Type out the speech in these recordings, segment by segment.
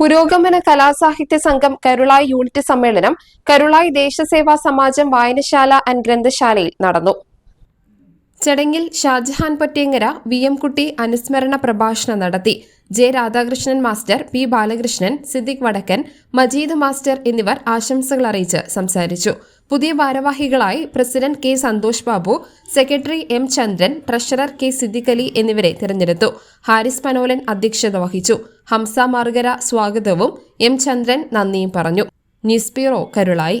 പുരോഗമന കലാസാഹിത്യ സംഘം കരുളായി യൂണിറ്റ് സമ്മേളനം കരുളായി ദേശസേവാ സമാജം വായനശാല ആൻഡ് ഗ്രന്ഥശാലയിൽ നടന്നു. ചടങ്ങിൽ ഷാജഹാൻ പൊറ്റേങ്ങര വി എം കുട്ടി അനുസ്മരണ പ്രഭാഷണം നടത്തി. J Radhakrishnan master P Balakrishnan Siddique Vadakkan Majeed master എന്നിവർ ആശംസകൾ അറിയിച്ച് സംസാരിച്ചു. പുതിയ ഭാരവാഹികളായി president K Santhosh Babu secretary M Chandran treasurer K Siddique Ali എന്നിവരെ തിരഞ്ഞെടുത്തു. ഹാരിസ് പനോലൻ അധ്യക്ഷത വഹിച്ചു. ഹംസ മാർഗര സ്വാഗതവും എം ചന്ദ്രൻ നന്ദിയും പറഞ്ഞു. News bureau Karulai.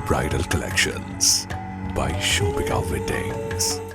Bridal collections by ഷോപിക weddings